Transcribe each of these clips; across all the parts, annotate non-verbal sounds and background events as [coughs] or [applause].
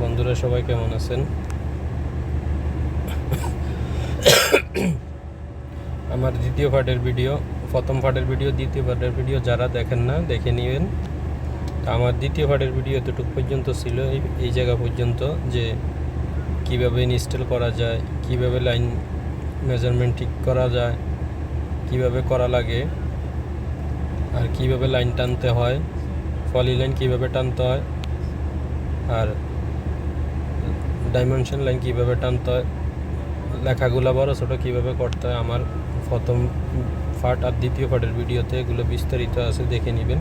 বন্ধুরা, সবাই কেমন আছেন? আমার দ্বিতীয় পার্টের ভিডিও, প্রথম পার্টের ভিডিও, দ্বিতীয় পার্টের ভিডিও যারা দেখেন না, দেখে নেবেন। তা আমার দ্বিতীয় পার্টের ভিডিও এতটুকু পর্যন্ত ছিল, এই এই জায়গা পর্যন্ত যে কীভাবে ইনস্টল করা যায়, কীভাবে লাইন মেজারমেন্ট ঠিক করা যায়, কীভাবে করা লাগে, আর কীভাবে লাইন টানতে হয়। ফলি লাইন কীভাবে টানতে হয় আর ডাইমেনশন লাইন কীভাবে টানতে হয়, লেখাগুলো বড় ছোটো কীভাবে করতে হয়, আমার প্রথম পার্ট আর দ্বিতীয় পার্টের ভিডিওতে এগুলো বিস্তারিত আছে, দেখে নেবেন।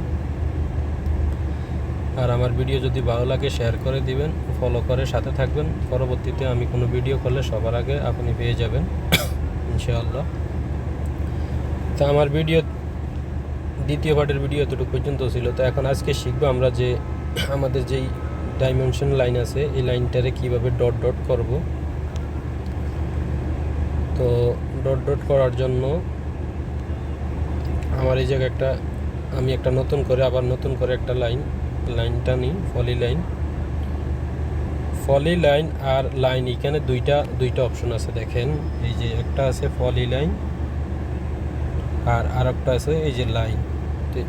আর আমার ভিডিও যদি ভালো লাগে শেয়ার করে দিবেন ফলো করে সাথে থাকবেন। পরবর্তীতে আমি কোনো ভিডিও করলে সবার আগে আপনি পেয়ে যাবেন, [coughs] ইনশাআল্লাহ। তা আমার ভিডিও দ্বিতীয় পার্টের ভিডিও এতটুকু পর্যন্ত ছিল। তো এখন আজকে শিখব আমরা যে আমাদের যেই ডাইমেনশন লাইন আছে, এই লাইনটারে কীভাবে ডট ডট করব। তো ডট ডট করার জন্য আমার এই জায়গায় একটা, আমি একটা নতুন করে, আবার নতুন করে একটা লাইন লাইনটা নিই ফলি লাইন ফলি লাইন আর লাইন এখানে দুইটা দুইটা অপশন আছে দেখেন। এই যে একটা আছে ফলি লাইন আর আরেকটা আছে এই যে লাইন।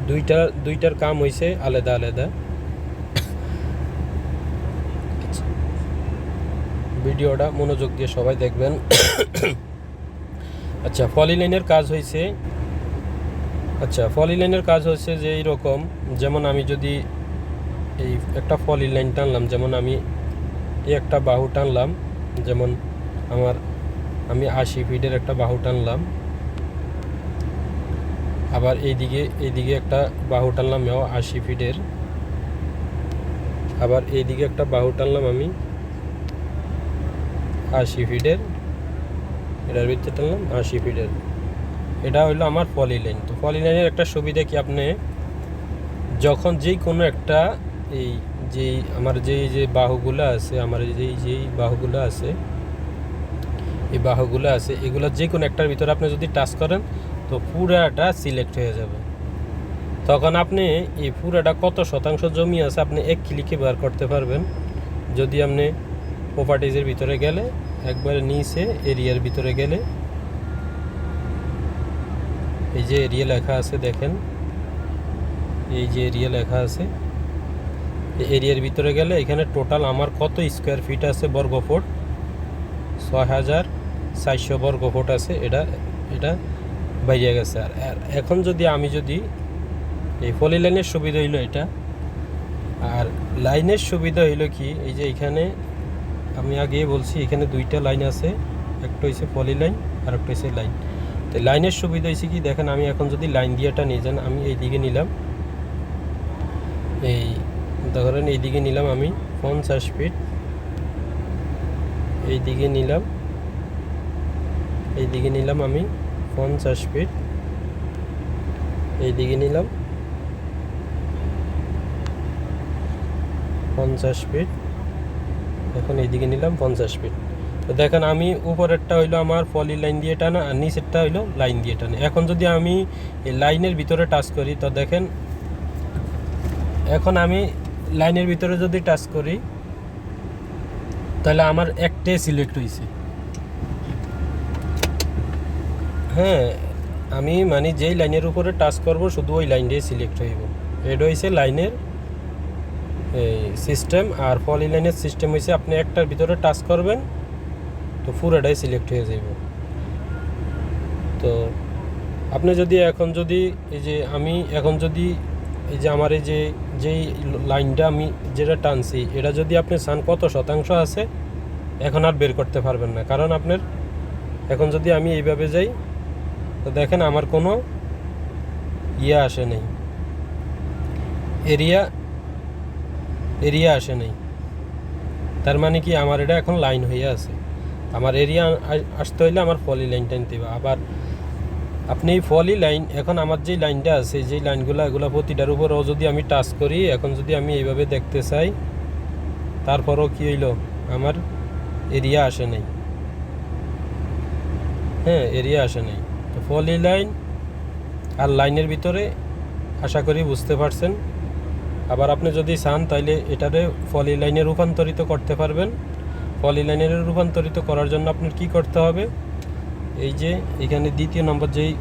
দুইটা, দুইটার কাম হয়েছে আলাদা আলাদা। ভিডিওটা মনোযোগ দিয়ে সবাই দেখবেন। আচ্ছা ফলি লাইনের কাজ হয়েছে আচ্ছা ফলি লাইনের কাজ হচ্ছে যে এইরকম, যেমন আমি যদি এই একটা ফলি লাইন টানলাম, যেমন আমি এই একটা বাহু টানলাম, যেমন আমার, আমি আশি ফিটের একটা বাহু টানলাম। আবার এইদিকে এইদিকে একটা বাহু টানলাম এও আশি ফিটের। আবার এইদিকে একটা বাহু টানলাম আমি আশি ফিটের। এটার ভিতরে টানলাম আশি ফিটের। এটা হইল আমার পলি লাইন তো পলি লাইনের একটা সুবিধা কি আপনি যখন যেই কোনো একটা এই যেই আমার যেই যে বাহুগুলো আছে, আমার যেই যেই বাহুগুলো আছে, এই বাহুগুলো আছে, এগুলো যে কোনো একটার ভিতরে আপনি যদি টাচ করেন তো পুরাটা সিলেক্ট হয়ে যাবে। তখন আপনি এই পুরাটা কত শতাংশ জমি আছে আপনি এক ক্লিকে বার করতে পারবেন। যদি আপনি প্রপার্টিজের ভিতরে গেলে, একবারে নিচে এরিয়ার ভিতরে গেলে, এই যে এরিয়া লেখা আছে দেখেন, এই যে এরিয়া লেখা আছে এরিয়ার ভিতরে গেলে এখানে টোটাল আমার কত স্কোয়ার ফিট আছে বর্গ ফুট ছয় হাজার চারশো বর্গ ফুট আছে। এটা এটা বাইরে গেছে। আর এখন যদি আমি যদি এই ফলি লাইনের সুবিধা হইল এটা, আর লাইনের সুবিধা হইল কি, এই যে এখানে আমি আগে বলছি, এখানে দুইটা লাইন আছে, একটা হয়েছে পলি লাইন আর একটা হয়েছে লাইন। তো লাইনের সুবিধা হয়েছে কি, দেখেন আমি এখন যদি লাইন দিয়েটা নিয়ে যান, আমি এই দিকে নিলাম। এই ধরেন এই দিকে নিলাম আমি পঞ্চাশ ফিট। এই দিকে নিলাম। এই দিকে নিলাম আমি পঞ্চাশ ফিট এই দিকে নিলাম। পঞ্চাশ ফিট এখন এইদিকে নিলাম পঞ্চাশ ফিট তো দেখেন, আমি উপরেরটা হইল আমার পলি লাইন দিয়ে টানা আর নিচেরটা হইল লাইন দিয়ে টানা। এখন যদি আমি এই লাইনের ভিতরে টাচ করি, তো দেখেন, এখন আমি লাইনের ভিতরে যদি টাচ করি, তাহলে আমার একটাই সিলেক্ট হয়েছে হ্যাঁ আমি মানে যেই লাইনের উপরে টাচ করব, শুধু ওই লাইনটাই সিলেক্ট হইব এটা হয়েছে লাইনের, এই সিস্টেম আর পলি লাইনের সিস্টেম হয়েছে আপনি একটার ভিতরে টাচ করবেন, তো পুরোটাই সিলেক্ট হয়ে যাইব। তো আপনি যদি এখন যদি এই যে আমি এখন যদি এই যে আমার এই যে যেই লাইনটা আমি যেটা টানছি, এটা যদি আপনি চান কত শতাংশ আছে, এখন আর বের করতে পারবেন না। কারণ আপনার, এখন যদি আমি এইভাবে যাই তো দেখেন আমার কোনো ইয়ে আসে নেই। এরিয়া এরিয়া আসে নাই। তার মানে কি আমার এটা এখন লাইন হয়ে আছে। আমার এরিয়া আসতে হইলে আমার ফলি লাইন টানতে হবে আবার আপনি ফলি লাইন, এখন আমার যেই লাইনটা আছে যে লাইনগুলো, এগুলো প্রতিটার উপরও যদি আমি টাচ করি, এখন যদি আমি এইভাবে দেখতে চাই, তারপরও কি হইল? আমার এরিয়া আসে নাই। হ্যাঁ এরিয়া আসে নাই। ফলি লাইন আর লাইনের ভিতরে আশা করি বুঝতে পারছেন। আবার আপনি যদি চান, তাইলে এটারে ফলি লাইনে রূপান্তরিত করতে পারবেন। ফলি লাইনে রূপান্তরিত করার জন্য আপনার কি করতে হবে? এই যে এখানে দ্বিতীয় নম্বর যেই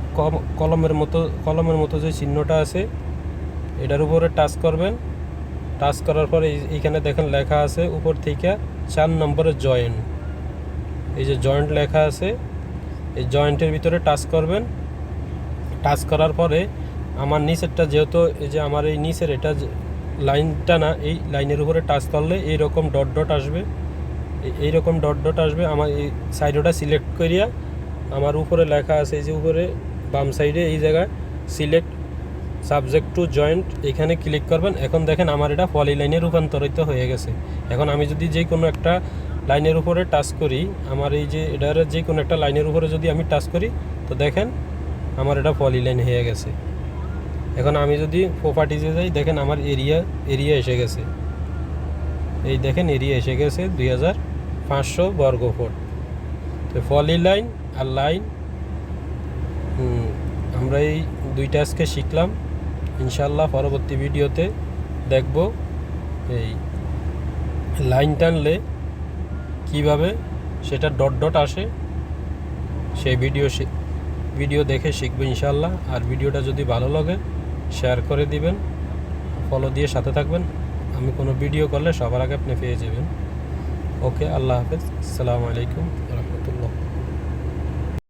কলমের মতো কলমের মতো যে চিহ্নটা আছে, এটার উপরে টাচ করবেন। টাচ করার পরে এই- এইখানে দেখেন লেখা আছে, উপর থেকে চার নম্বরে জয়েন্ট। এই যে জয়েন্ট লেখা আছে এই জয়েন্টের ভিতরে টাচ করবেন। টাচ করার পরে আমার নিচেরটা যেহেতু এই যে আমার এই নিচের এটা লাইনটা না, এই লাইনের উপরে টাচ করলে এইরকম ডট ডট আসবে। এই- এইরকম ডট ডট আসবে আমার এই সাইডটা সিলেক্ট করিয়া আমার উপরে লেখা আছে এই যে উপরে, বাম সাইডে এই জায়গায় সিলেক্ট সাবজেক্ট টু জয়েন্ট, এখানে ক্লিক করবেন। এখন দেখেন আমার এটা পলি লাইনে রূপান্তরিত হয়ে গেছে। এখন আমি যদি যে কোনো একটা লাইনের উপরে টাচ করি, আমার এই যে এটার যে কোনো একটা লাইনের উপরে যদি আমি টাচ করি, তো দেখেন আমার এটা পলি লাইন হয়ে গেছে। এখন আমি যদি প্রপার্টিজে যাই, দেখেন আমার এরিয়া এরিয়া এসে গেছে। এই দেখেন এরিয়া এসে গেছে দুই হাজার পাঁচশো বর্গ ফুট তো ফলি লাইন আর লাইন আমরা এই দুইটা আজকে শিখলাম। ইনশাল্লাহ পরবর্তী ভিডিওতে দেখব এই লাইন টানলে কীভাবে সেটা ডট ডট আসে, সেই ভিডিও ভিডিও দেখে শিখবে ইনশাল্লাহ আর ভিডিওটা যদি ভালো লাগে শেয়ার করে দিবেন ফলো দিয়ে সাথে থাকবেন। আমি কোনো ভিডিও করলে সবার আগে আপনি পেয়ে যাবেন। ওকে আল্লাহ হাফেজ। আসসালামু আলাইকুম